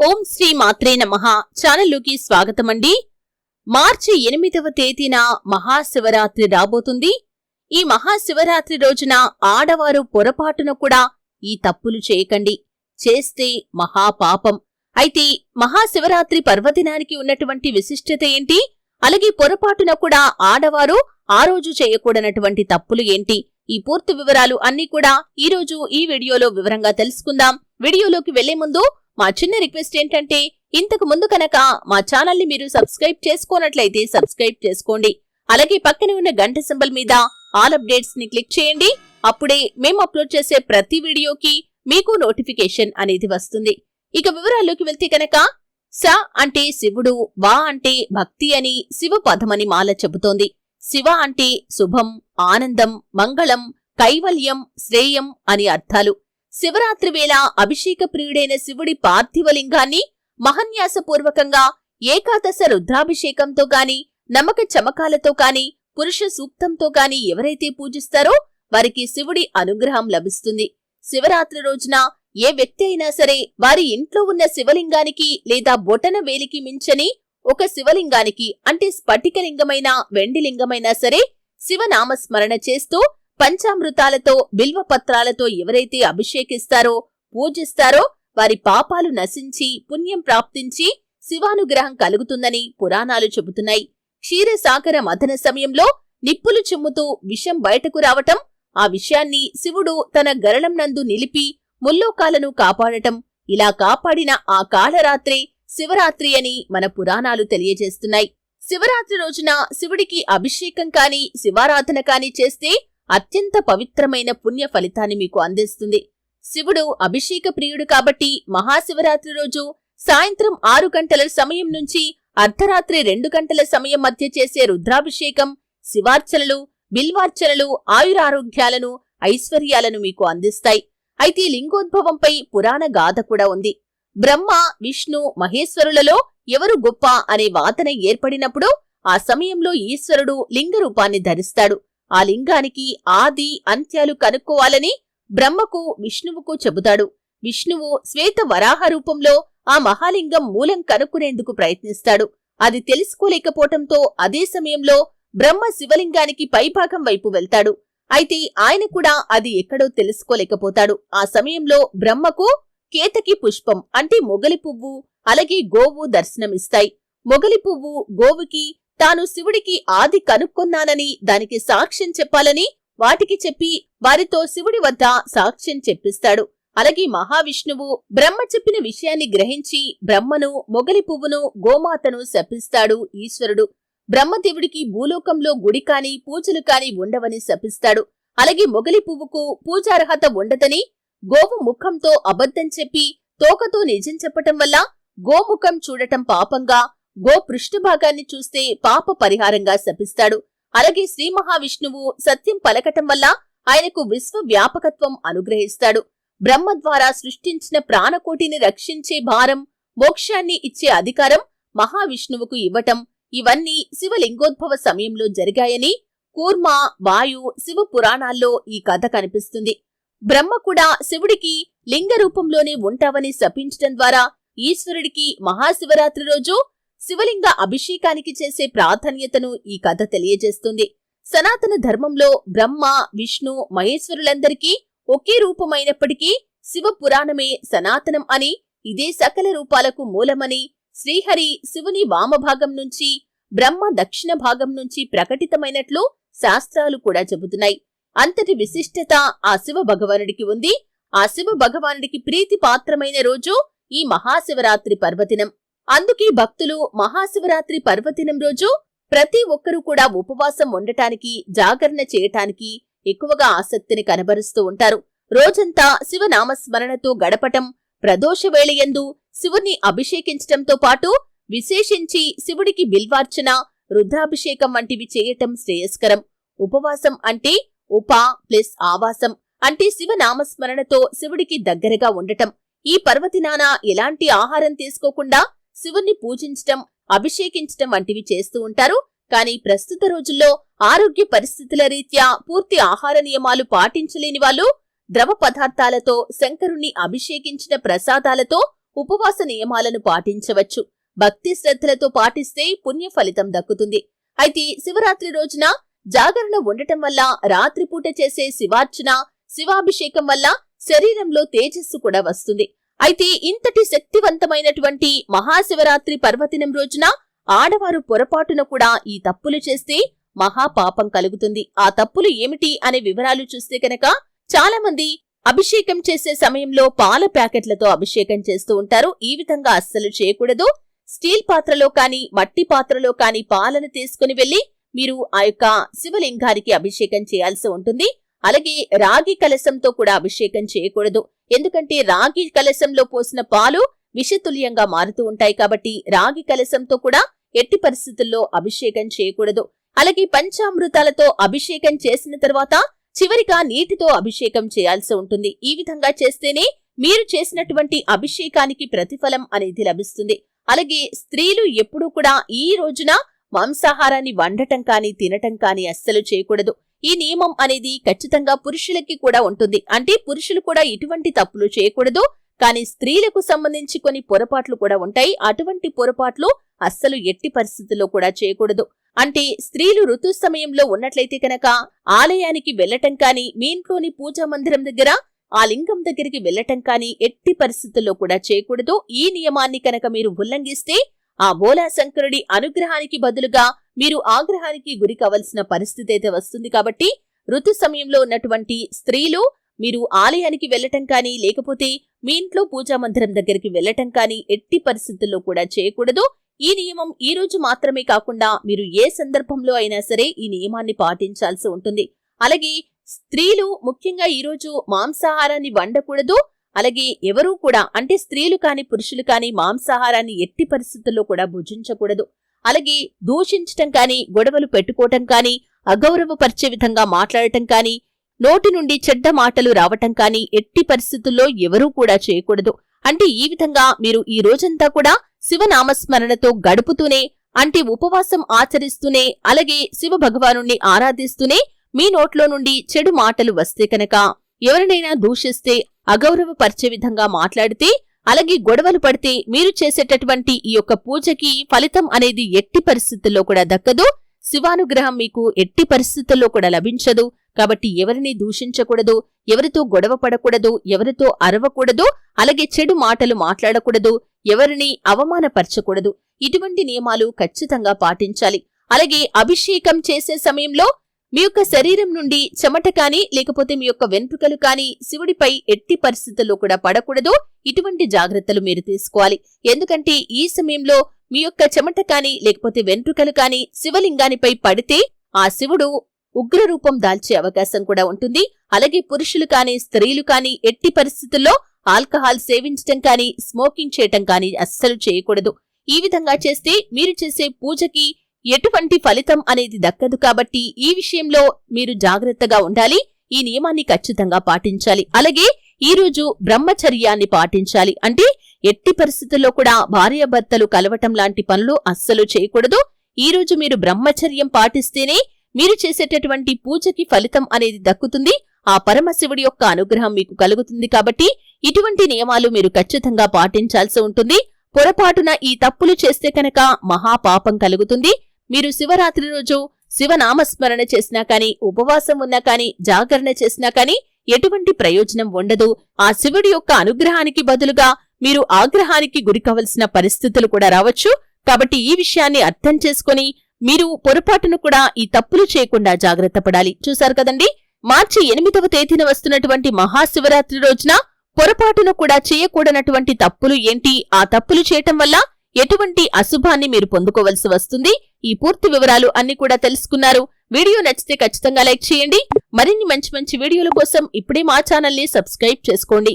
ఓం శ్రీ మాత్రే నమః. ఛానల్లోకి స్వాగతమండి. మార్చి ఎనిమిదవ తేదీన మహాశివరాత్రి రాబోతుంది. ఈ మహాశివరాత్రి రోజున ఆడవారు పొరపాటున కూడా ఈ తప్పులు చేయకండి. చేస్తే మహాపాపం. అయితే మహాశివరాత్రి పర్వదినానికి ఉన్నటువంటి విశిష్టత ఏంటి? అలాగే పొరపాటున కూడా ఆడవారు ఆ రోజు చేయకూడనటువంటి తప్పులు ఏంటి? ఈ పూర్తి వివరాలు అన్ని కూడా ఈ రోజు ఈ వీడియోలో వివరంగా తెలుసుకుందాం. వీడియోలోకి వెళ్ళే ముందు మా చిన్న రిక్వెస్ట్ ఏంటంటే ఇంతకు ముందు కనుక మా ఛానల్ని మీరు సబ్స్క్రైబ్ చేసుకోనట్లయితే సబ్స్క్రైబ్ చేసుకోండి. అలాగే పక్కనే ఉన్న గంట సింబల్ మీద ఆల్ అప్డేట్స్ని క్లిక్ చేయండి. అప్పుడే మేము అప్లోడ్ చేసే ప్రతి వీడియోకి మీకు నోటిఫికేషన్ అనేది వస్తుంది. ఇక వివరాల్లోకి వెళ్తే కనుక స అంటే శివుడు వా అంటే భక్తి అని శివ పదమని మాల చెబుతోంది. శివ అంటే శుభం ఆనందం మంగళం కైవల్యం శ్రేయం అని అర్థాలు. శివరాత్రి వేళ అభిషేక ప్రియుడైన శివుడి పార్థివలింగాన్ని మహన్యాసపూర్వకంగా ఏకాదశ రుద్రాభిషేకంతో గాని నమక చమకాలతో కాని పురుష సూక్తంతో గాని ఎవరైతే పూజిస్తారో వారికి శివుడి అనుగ్రహం లభిస్తుంది. శివరాత్రి రోజున ఏ వ్యక్తి అయినా సరే వారి ఇంట్లో ఉన్న శివలింగానికి లేదా బొటన వేలికి మించని ఒక శివలింగానికి అంటే స్ఫటికలింగమైన వెండిలింగమైనా సరే శివనామస్మరణ చేస్తూ పంచామృతాలతో బిల్వపత్రాలతో ఎవరైతే అభిషేకిస్తారో పూజిస్తారో వారి పాపాలు నశించి పుణ్యం ప్రాప్తించి శివానుగ్రహం కలుగుతుందని పురాణాలు చెబుతున్నాయి. క్షీరసాగర మథన సమయంలో నిప్పులు చిమ్ముతూ విషం బయటకు రావటం ఆ విషయాన్ని శివుడు తన గరళం నందు నిలిపి ముల్లోకాలను కాపాడటం ఇలా కాపాడిన ఆ కాళరాత్రి శివరాత్రి అని మన పురాణాలు తెలియజేస్తున్నాయి. శివరాత్రి రోజున శివుడికి అభిషేకం కాని శివారాధన కాని చేస్తే అత్యంత పవిత్రమైన పుణ్య ఫలితాన్ని మీకు అందిస్తుంది. శివుడు అభిషేక ప్రియుడు కాబట్టి మహాశివరాత్రి రోజు సాయంత్రం ఆరు గంటల సమయం నుంచి అర్ధరాత్రి రెండు గంటల సమయం మధ్య చేసే రుద్రాభిషేకం శివార్చనలు బిల్వార్చనలు ఆయురారోగ్యాలను ఐశ్వర్యాలను మీకు అందిస్తాయి. అయితే లింగోద్భవంపై పురాణ గాథ కూడా ఉంది. బ్రహ్మ విష్ణు మహేశ్వరులలో ఎవరు గొప్ప అనే వాదన ఏర్పడినప్పుడు ఆ సమయంలో ఈశ్వరుడు లింగ రూపాన్ని ధరిస్తాడు. ఆ లింగానికి ఆది అంత్యాలు కనుక్కోవాలని బ్రహ్మకు విష్ణువుకు చెబుతాడు. విష్ణువు శ్వేత వరాహ రూపంలో ఆ మహాలింగం మూలం కనుక్కునేందుకు ప్రయత్నిస్తాడు. అది తెలుసుకోలేకపోవటంతో అదే సమయంలో బ్రహ్మ శివలింగానికి పైభాగం వైపు వెళ్తాడు. అయితే ఆయన కూడా అది ఎక్కడో తెలుసుకోలేకపోతాడు. ఆ సమయంలో బ్రహ్మకు కేతకి పుష్పం అంటే మొగలి పువ్వు అలాగే గోవు దర్శనమిస్తాయి. మొగలి పువ్వు గోవుకి తాను శివుడికి ఆది కనుక్కున్నానని దానికి సాక్ష్యం చెప్పాలని వాటికి చెప్పి వారితో శివుడి వద్ద సాక్ష్యం చెప్పిస్తాడు. అలాగే మహావిష్ణువు బ్రహ్మ చెప్పిన విషయాన్ని గ్రహించి బ్రహ్మను మొగలి పువ్వును గోమాతను శపిస్తాడు ఈశ్వరుడు. బ్రహ్మదేవుడికి భూలోకంలో గుడి కాని పూజలు కాని ఉండవని శపిస్తాడు. అలాగే మొగలి పువ్వుకు పూజార్హత ఉండదని గోవు ముఖంతో అబద్ధం చెప్పి తోకతో నిజం చెప్పటం వల్ల గోముఖం చూడటం పాపంగా గో పృష్ఠభాగాన్ని చూస్తే పాప పరిహారంగా శపిస్తాడు. అలాగే శ్రీ మహావిష్ణువు సత్యం పలకటం వల్ల ఆయనకు విశ్వ వ్యాపకత్వం అనుగ్రహిస్తాడు. బ్రహ్మ ద్వారా సృష్టించిన ప్రాణకోటిని రక్షించే భారం మోక్షాన్ని ఇచ్చే అధికారం మహావిష్ణువుకు ఇవ్వటం ఇవన్నీ శివలింగోద్భవ సమయంలో జరిగాయని కూర్మ వాయు శివ పురాణాల్లో ఈ కథ కనిపిస్తుంది. బ్రహ్మ కూడా శివుడికి లింగ రూపంలోనే ఉంటావని శపించటం ద్వారా ఈశ్వరుడికి మహాశివరాత్రి రోజు శివలింగ అభిషేకానికి చేసే ప్రాధాన్యతను ఈ కథ తెలియజేస్తుంది. సనాతన ధర్మంలో బ్రహ్మ విష్ణు మహేశ్వరులందరికీ ఒకే రూపమైనప్పటికీ శివ పురాణమే సనాతనం అని ఇదే సకల రూపాలకు మూలమని శ్రీహరి శివుని వామభాగం నుంచి బ్రహ్మ దక్షిణ భాగం నుంచి ప్రకటితమైనట్లు శాస్త్రాలు కూడా చెబుతున్నాయి. అంతటి విశిష్టత ఆ శివ భగవానుడికి ఉంది. ఆ శివ భగవానుడికి ప్రీతి పాత్రమైన రోజు ఈ మహాశివరాత్రి పర్వదినం. అందుకే భక్తులు మహాశివరాత్రి పర్వదినం రోజు ప్రతి ఒక్కరూ కూడా ఉపవాసం ఉండటానికి జాగరణ చేయటానికి ఎక్కువగా ఆసక్తిని కనబరుస్తూ ఉంటారు. రోజంతా శివనామస్మరణతో గడపటం ప్రదోషవేళయందు శివుని శివుణ్ణి అభిషేకించటంతో పాటు విశేషించి శివుడికి బిల్వార్చన రుద్రాభిషేకం వంటివి చేయటం శ్రేయస్కరం. ఉపవాసం అంటే ఉప ప్లస్ ఆవాసం అంటే శివనామస్మరణతో శివుడికి దగ్గరగా ఉండటం. ఈ పర్వదినాన ఎలాంటి ఆహారం తీసుకోకుండా శివుణ్ణి పూజించటం అభిషేకించటం వంటివి చేస్తూ ఉంటారు. కానీ ప్రస్తుత రోజుల్లో ఆరోగ్య పరిస్థితుల రీత్యా పూర్తి ఆహార నియమాలు పాటించలేని వాళ్ళు ద్రవ పదార్థాలతో శంకరుణ్ణి అభిషేకించిన ప్రసాదాలతో ఉపవాస నియమాలను పాటించవచ్చు. భక్తి శ్రద్ధలతో పాటిస్తే పుణ్య ఫలితం దక్కుతుంది. అయితే శివరాత్రి రోజున జాగరణ ఉండటం వల్ల రాత్రిపూట చేసే శివార్చన శివాభిషేకం వల్ల శరీరంలో తేజస్సు కూడా వస్తుంది. అయితే ఇంతటి శక్తివంతమైనటువంటి మహాశివరాత్రి పర్వదినం రోజున ఆడవారు పొరపాటున కూడా ఈ తప్పులు చేస్తే మహాపాపం కలుగుతుంది. ఆ తప్పులు ఏమిటి అనే వివరాలు చూస్తే కనుక చాలా మంది అభిషేకం చేసే సమయంలో పాల ప్యాకెట్లతో అభిషేకం చేస్తూ ఉంటారు. ఈ విధంగా అస్సలు చేయకూడదు. స్టీల్ పాత్రలో కాని మట్టి పాత్రలో కాని పాలను తీసుకుని వెళ్ళి మీరు ఆ యొక్క శివలింగానికి అభిషేకం చేయాల్సి ఉంటుంది. అలాగే రాగి కలశంతో కూడా అభిషేకం చేయకూడదు. ఎందుకంటే రాగి కలశంలో పోసిన పాలు విషతుల్యంగా మారుతూ ఉంటాయి కాబట్టి రాగి కలశంతో కూడా ఎట్టి పరిస్థితుల్లో అభిషేకం చేయకూడదు. అలాగే పంచామృతాలతో అభిషేకం చేసిన తర్వాత చివరిగా నీటితో అభిషేకం చేయాల్సి ఉంటుంది. ఈ విధంగా చేస్తేనే మీరు చేసినటువంటి అభిషేకానికి ప్రతిఫలం అనేది లభిస్తుంది. అలాగే స్త్రీలు ఎప్పుడూ కూడా ఈ రోజున మాంసాహారాన్ని వండటం కానీ తినటం కానీ అస్సలు చేయకూడదు. ఈ నియమం అనేది ఖచ్చితంగా పురుషులకి కూడా ఉంటుంది. అంటే పురుషులు కూడా ఇటువంటి తప్పులు చేయకూడదు. కానీ స్త్రీలకు సంబంధించి కొన్ని పొరపాట్లు కూడా ఉంటాయి. అటువంటి పొరపాట్లు అస్సలు ఎట్టి పరిస్థితుల్లో కూడా చేయకూడదు. అంటే స్త్రీలు ఋతు సమయంలో ఉన్నట్లయితే కనుక ఆలయానికి వెళ్ళటం కానీ మీ ఇంట్లోని పూజా మందిరం దగ్గర ఆ లింగం దగ్గరికి వెళ్ళటం కానీ ఎట్టి పరిస్థితుల్లో కూడా చేయకూడదు. ఈ నియమాన్ని కనుక మీరు ఉల్లంఘిస్తే ఆ బోలా శంకరుడి అనుగ్రహానికి బదులుగా మీరు ఆగ్రహానికి గురి కావలసిన పరిస్థితి అయితే వస్తుంది కాబట్టి ఋతు సమయంలో ఉన్నటువంటి స్త్రీలు మీరు ఆలయానికి వెళ్ళటం కానీ లేకపోతే మీ ఇంట్లో పూజా మందిరం దగ్గరికి వెళ్ళటం కానీ ఎట్టి పరిస్థితుల్లో కూడా చేయకూడదు. ఈ నియమం ఈ రోజు మాత్రమే కాకుండా మీరు ఏ సందర్భంలో అయినా సరే ఈ నియమాన్ని పాటించాల్సి ఉంటుంది. అలాగే స్త్రీలు ముఖ్యంగా ఈ రోజు మాంసాహారాన్ని వండకూడదు. అలాగే ఎవరూ కూడా అంటే స్త్రీలు కాని పురుషులు కాని మాంసాహారాన్ని ఎట్టి పరిస్థితుల్లో కూడా భుజించకూడదు. అలాగే దూషించటం కాని గొడవలు పెట్టుకోవటం కాని అగౌరవపరిచే విధంగా మాట్లాడటం కాని నోటి నుండి చెడ్డ మాటలు రావటం కాని ఎట్టి పరిస్థితుల్లో ఎవరూ కూడా చేయకూడదు. అంటే ఈ విధంగా మీరు ఈ రోజంతా కూడా శివనామస్మరణతో గడుపుతూనే అంటే ఉపవాసం ఆచరిస్తూనే అలాగే శివ భగవానుణ్ణి ఆరాధిస్తూనే మీ నోట్లో నుండి చెడు మాటలు వస్తే కనుక ఎవరినైనా దూషిస్తే అగౌరవపరిచే విధంగా మాట్లాడితే అలాగే గొడవలు పడితే మీరు చేసేటటువంటి ఈ యొక్క పూజకి ఫలితం అనేది ఎట్టి పరిస్థితుల్లో కూడా దక్కదు. శివానుగ్రహం మీకు ఎట్టి పరిస్థితుల్లో కూడా లభించదు. కాబట్టి ఎవరిని దూషించకూడదు ఎవరితో గొడవ పడకూడదు ఎవరితో అరవకూడదు అలాగే చెడు మాటలు మాట్లాడకూడదు ఎవరిని అవమానపరచకూడదు. ఇటువంటి నియమాలు ఖచ్చితంగా పాటించాలి. అలాగే అభిషేకం చేసే సమయంలో మీ యొక్క శరీరం నుండి చెమట కాని లేకపోతే మీ యొక్క వెంట్రుకలు కాని శివుడిపై ఎట్టి పరిస్థితుల్లో కూడా పడకూడదు. ఇటువంటి జాగ్రత్తలు మీరు తీసుకోవాలి. ఎందుకంటే ఈ సమయంలో మీ యొక్క చెమట కాని లేకపోతే వెంట్రుకలు కాని శివలింగానిపై పడితే ఆ శివుడు ఉగ్రరూపం దాల్చే అవకాశం కూడా ఉంటుంది. అలాగే పురుషులు కాని స్త్రీలు కాని ఎట్టి పరిస్థితుల్లో ఆల్కహాల్ సేవించటం కాని స్మోకింగ్ చేయటం కాని అస్సలు చేయకూడదు. ఈ విధంగా చేస్తే మీరు చేసే పూజకి ఎటువంటి ఫలితం అనేది దక్కదు కాబట్టి ఈ విషయంలో మీరు జాగ్రత్తగా ఉండాలి. ఈ నియమాన్ని ఖచ్చితంగా పాటించాలి. అలాగే ఈ రోజు బ్రహ్మచర్యాన్ని పాటించాలి. అంటే ఎట్టి పరిస్థితుల్లో కూడా భార్యాభర్తలు కలవటం లాంటి పనులు అస్సలు చేయకూడదు. ఈ రోజు మీరు బ్రహ్మచర్యం పాటిస్తేనే మీరు చేసేటటువంటి పూజకి ఫలితం అనేది దక్కుతుంది. ఆ పరమశివుడి యొక్క అనుగ్రహం మీకు కలుగుతుంది కాబట్టి ఇటువంటి నియమాలు మీరు ఖచ్చితంగా పాటించాల్సి ఉంటుంది. పొరపాటున ఈ తప్పులు చేస్తే కనుక మహాపాపం కలుగుతుంది. మీరు శివరాత్రి రోజు శివనామస్మరణ చేసినా కాని ఉపవాసం ఉన్నా కాని జాగరణ చేసినా కాని ఎటువంటి ప్రయోజనం ఉండదు. ఆ శివుడి యొక్క అనుగ్రహానికి బదులుగా మీరు ఆగ్రహానికి గురికవలసిన పరిస్థితులు కూడా రావచ్చు. కాబట్టి ఈ విషయాన్ని అర్థం చేసుకుని మీరు పొరపాటును కూడా ఈ తప్పులు చేయకుండా జాగ్రత్త పడాలి. చూశారు కదండి? మార్చి ఎనిమిదవ తేదీన వస్తున్నటువంటి మహాశివరాత్రి రోజున పొరపాటును కూడా చేయకూడనటువంటి తప్పులు ఏంటి? ఆ తప్పులు చేయటం వల్ల ఎటువంటి అశుభాన్ని మీరు పొందుకోవలసి వస్తుంది? ఈ పూర్తి వివరాలు అన్ని కూడా తెలుసుకున్నారు. వీడియో నచ్చితే ఖచ్చితంగా లైక్ చేయండి. మరిన్ని మంచి మంచి వీడియోల కోసం ఇప్పుడే మా ఛానల్ని సబ్స్క్రైబ్ చేసుకోండి.